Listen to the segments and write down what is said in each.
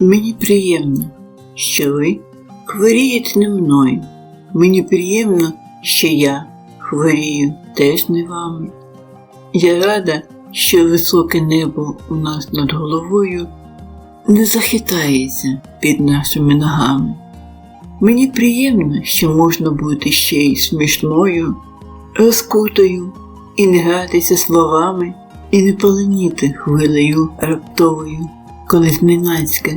Мені приємно, що ви хворієте не мною. Мені приємно, що я хворію теж не вами. Я рада, що високе небо у нас над головою не захитається під нашими ногами. Мені приємно, що можна бути ще й смішною, розкутою і не гратися словами, і не поленіти хвилею раптовою, коли зненацька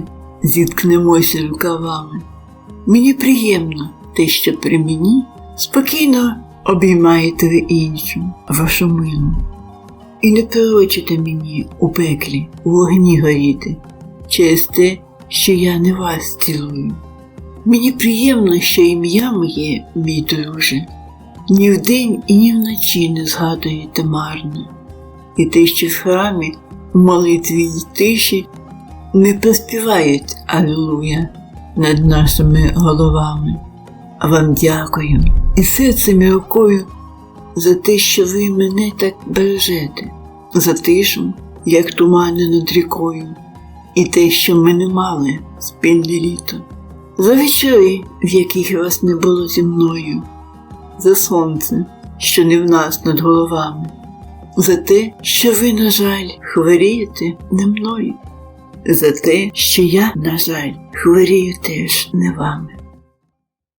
зіткнемося рукавами. Мені приємно те, що при мені спокійно обіймаєте ви іншу, вашу милу. І не пророчите мені у пеклі, у вогні горіти, через те, що я не вас цілую. Мені приємно, що ім'я моє, мій друже, ні вдень і ні вночі не згадуєте марно, і те, що в храмі, в молитві й тиші не проспівають Алілуя над нашими головами. А вам дякую. І серцем і рукою за те, що ви мене так бережете, за тишу, як тумани над рікою, і те, що ми не мали спільне літо, за вечори, в яких вас не було зі мною, за сонце, що не в нас над головами, за те, що ви, на жаль, хворієте не мною, за те, що я, на жаль, хворію теж не вами.